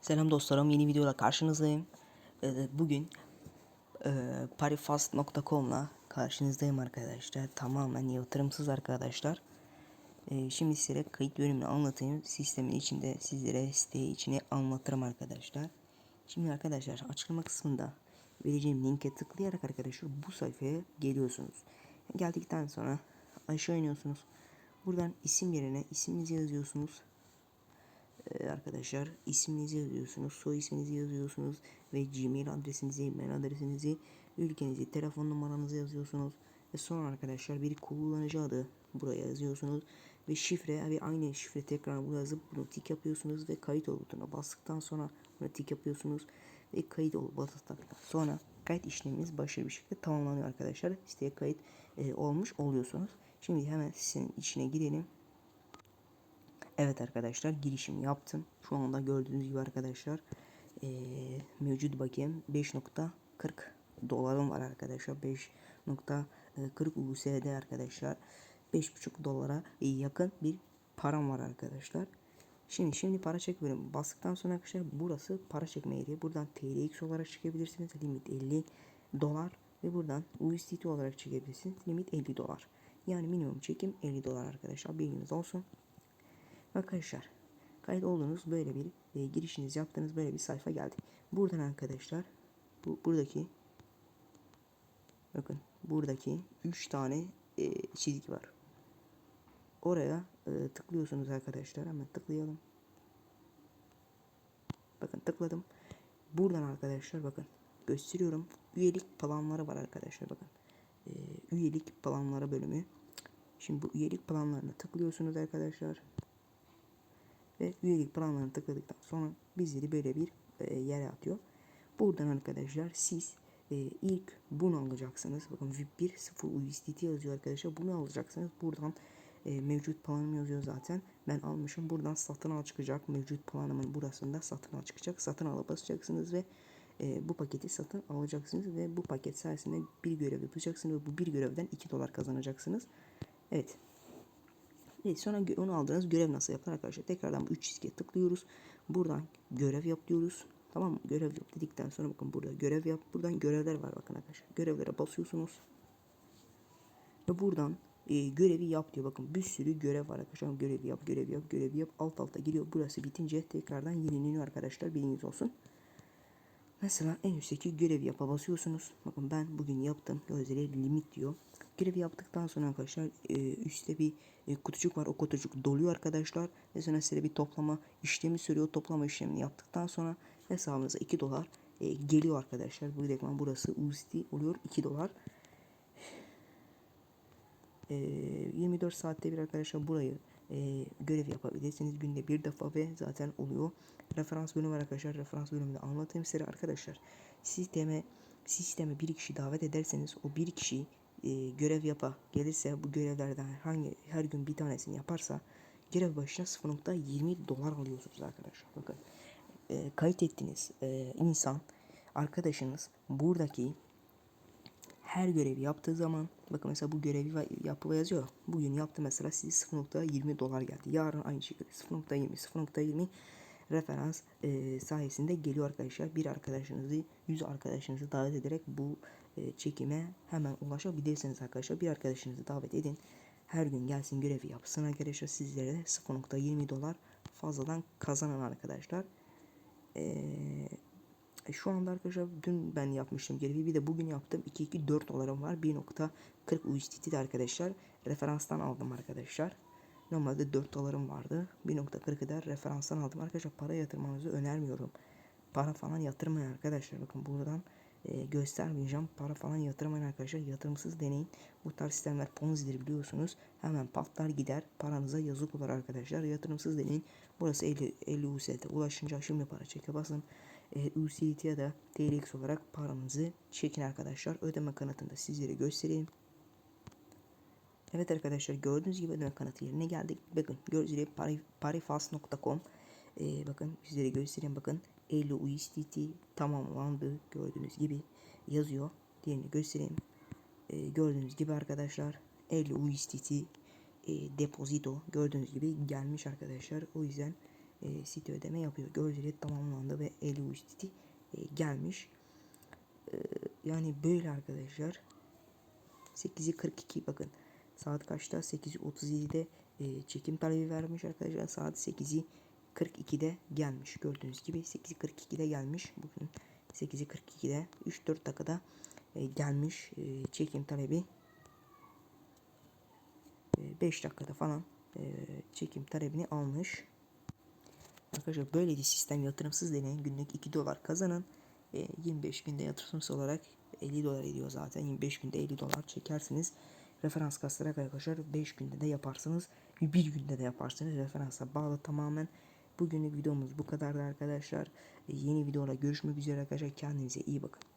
Selam dostlarım, yeni videoda karşınızdayım. Ee, Bugün e, parifast.com'la karşınızdayım arkadaşlar. Tamamen yatırımsız arkadaşlar. Ee, Şimdi size kayıt bölümünü anlatayım. Sistemin içinde sizlere siteyi içine anlatırım arkadaşlar. Şimdi arkadaşlar açıklama kısmında vereceğim linke tıklayarak arkadaşlar bu sayfaya geliyorsunuz. Geldikten sonra aşağı iniyorsunuz. Buradan isim yerine isminizi yazıyorsunuz. Ee, arkadaşlar isminizi yazıyorsunuz, soy isminizi yazıyorsunuz ve Gmail adresinizi, e-mail adresinizi, ülkenizi, telefon numaranızı yazıyorsunuz. Ve sonra arkadaşlar bir kullanıcı adı buraya yazıyorsunuz ve şifre ve aynı şifre tekrar buraya yazıp bunu tik yapıyorsunuz ve kayıt ol butonuna bastıktan sonra bunu tik yapıyorsunuz ve kayıt ol bastıktan sonra kayıt işleminiz başarılı bir şekilde tamamlanıyor arkadaşlar. Siteye kayıt e, olmuş oluyorsunuz. Şimdi hemen sizin içine girelim. Evet arkadaşlar girişim yaptım. Şu anda gördüğünüz gibi arkadaşlar eee, mevcut bakiyem 5.40 dolarım var arkadaşlar. 5.40 USD arkadaşlar. 5.5 dolara yakın bir param var arkadaşlar. Şimdi şimdi para çek bölümü bastıktan sonra arkadaşlar burası para çekme yeri. Buradan TRX olarak çekebilirsiniz. Limit 50 dolar ve buradan USDT olarak çekebilirsiniz. Limit 50 dolar. Yani minimum çekim 50 dolar arkadaşlar. Bilginiz olsun. Arkadaşlar kayıt olduğunuz böyle bir e, girişiniz yaptığınız böyle bir sayfa geldi. Buradan arkadaşlar bu buradaki bakın buradaki 3 tane e, çizgi var. Oraya e, tıklıyorsunuz arkadaşlar. Hemen tıklayalım. Bakın tıkladım. Buradan arkadaşlar bakın gösteriyorum. Üyelik planları var arkadaşlar bakın. E, üyelik planları bölümü. Şimdi bu üyelik planlarına tıklıyorsunuz arkadaşlar ve üyelik planlarını tıkladıktan sonra bizleri böyle bir e, yere atıyor. Buradan arkadaşlar siz e, ilk bunu alacaksınız. Bakın VIP 1 0 USDT yazıyor arkadaşlar. Bunu alacaksınız. Buradan e, mevcut planım yazıyor zaten. Ben almışım. Buradan satın al çıkacak. Mevcut planımın burasında satın al çıkacak. Satın ala basacaksınız ve e, bu paketi satın alacaksınız ve bu paket sayesinde bir görev yapacaksınız ve bu bir görevden 2 dolar kazanacaksınız. Evet. Evet sonra onu aldığınız görev nasıl yapılır arkadaşlar? Tekrardan bu 3 çizgiye tıklıyoruz. Buradan görev yap diyoruz. Tamam mı? Görev yap dedikten sonra bakın burada görev yap. Buradan görevler var bakın arkadaşlar. Görevlere basıyorsunuz. Ve buradan e, görevi yap diyor. Bakın bir sürü görev var arkadaşlar. Görevi yap, görevi yap, görevi yap. Alt alta giriyor. Burası bitince tekrardan yenileniyor arkadaşlar. Bilginiz olsun. Mesela en üstteki görevi yapa basıyorsunuz. Bakın ben bugün yaptım. Gözleri limit diyor. Görevi yaptıktan sonra arkadaşlar e, üstte bir e, kutucuk var. O kutucuk doluyor arkadaşlar. Sonra size bir toplama işlemi söylüyor. Toplama işlemini yaptıktan sonra hesabınıza 2 dolar e, geliyor arkadaşlar. Bu direktman burası USD oluyor 2 dolar. E, 24 saatte bir arkadaşlar burayı e, görev yapabilirsiniz. Günde bir defa ve zaten oluyor. Referans bölümü var arkadaşlar. Referans bölümünde anlatayım size arkadaşlar. Sisteme sisteme bir kişi davet ederseniz o bir kişi e, görev yapa gelirse bu görevlerden hangi her gün bir tanesini yaparsa görev başına 0.20 dolar alıyorsunuz arkadaşlar. Bakın e, kayıt ettiğiniz e, insan arkadaşınız buradaki her görevi yaptığı zaman bakın mesela bu görevi yapılı yazıyor. Bugün yaptı mesela size 0.20 dolar geldi. Yarın aynı şekilde 0.20 0.20 referans e, sayesinde geliyor arkadaşlar. Bir arkadaşınızı 100 arkadaşınızı davet ederek bu e, çekime hemen ulaşabilirsiniz arkadaşlar. Bir arkadaşınızı davet edin. Her gün gelsin görevi yapsın arkadaşlar. Sizlere de 0.20 dolar fazladan kazanan arkadaşlar. E, şu anda arkadaşlar dün ben yapmıştım görevi bir de bugün yaptım. 224 dolarım var. 1.40 USDT de arkadaşlar. Referanstan aldım arkadaşlar. Normalde 4 dolarım vardı. 1.40'ı da referanstan aldım. Arkadaşlar para yatırmanızı önermiyorum. Para falan yatırmayın arkadaşlar. Bakın buradan e, göstermeyeceğim. Para falan yatırmayın arkadaşlar. Yatırımsız deneyin. Bu tarz sistemler ponzi'dir biliyorsunuz. Hemen patlar gider. Paranıza yazık olur arkadaşlar. Yatırımsız deneyin. Burası 50, 50 USD ulaşınca şimdi para çeke basın e, USDT ya da TRX olarak paranızı çekin arkadaşlar. Ödeme kanıtını da sizlere göstereyim. Evet arkadaşlar gördüğünüz gibi ödeme kanıtı yerine geldik. Bakın gördüğünüz gibi pari, parifast.com e, bakın sizlere göstereyim bakın 50 USDT tamamlandı gördüğünüz gibi yazıyor. Diğerini göstereyim. E, gördüğünüz gibi arkadaşlar 50 USDT e, depozito gördüğünüz gibi gelmiş arkadaşlar. O yüzden e, City ödeme yapıyor. Gibi tamamlandı ve 50 City e, gelmiş. E, yani böyle arkadaşlar. 8'i 42 bakın. Saat kaçta? 8.37'de e, çekim talebi vermiş arkadaşlar. Saat 8'i 42'de gelmiş. Gördüğünüz gibi 8'i 42'de gelmiş. Bugün 8'i 42'de 3-4 dakikada e, gelmiş e, çekim talebi. 5 dakikada falan e, çekim talebini almış. Arkadaşlar böyle bir sistem yatırımsız deneyin. Günlük 2 dolar kazanın. E, 25 günde yatırımsız olarak 50 dolar ediyor zaten. 25 günde 50 dolar çekersiniz. Referans kastarak arkadaşlar 5 günde de yaparsınız. Bir günde de yaparsınız. Referansa bağlı tamamen. Bugünlük videomuz bu kadardı arkadaşlar. E, yeni videoda görüşmek üzere arkadaşlar. Kendinize iyi bakın.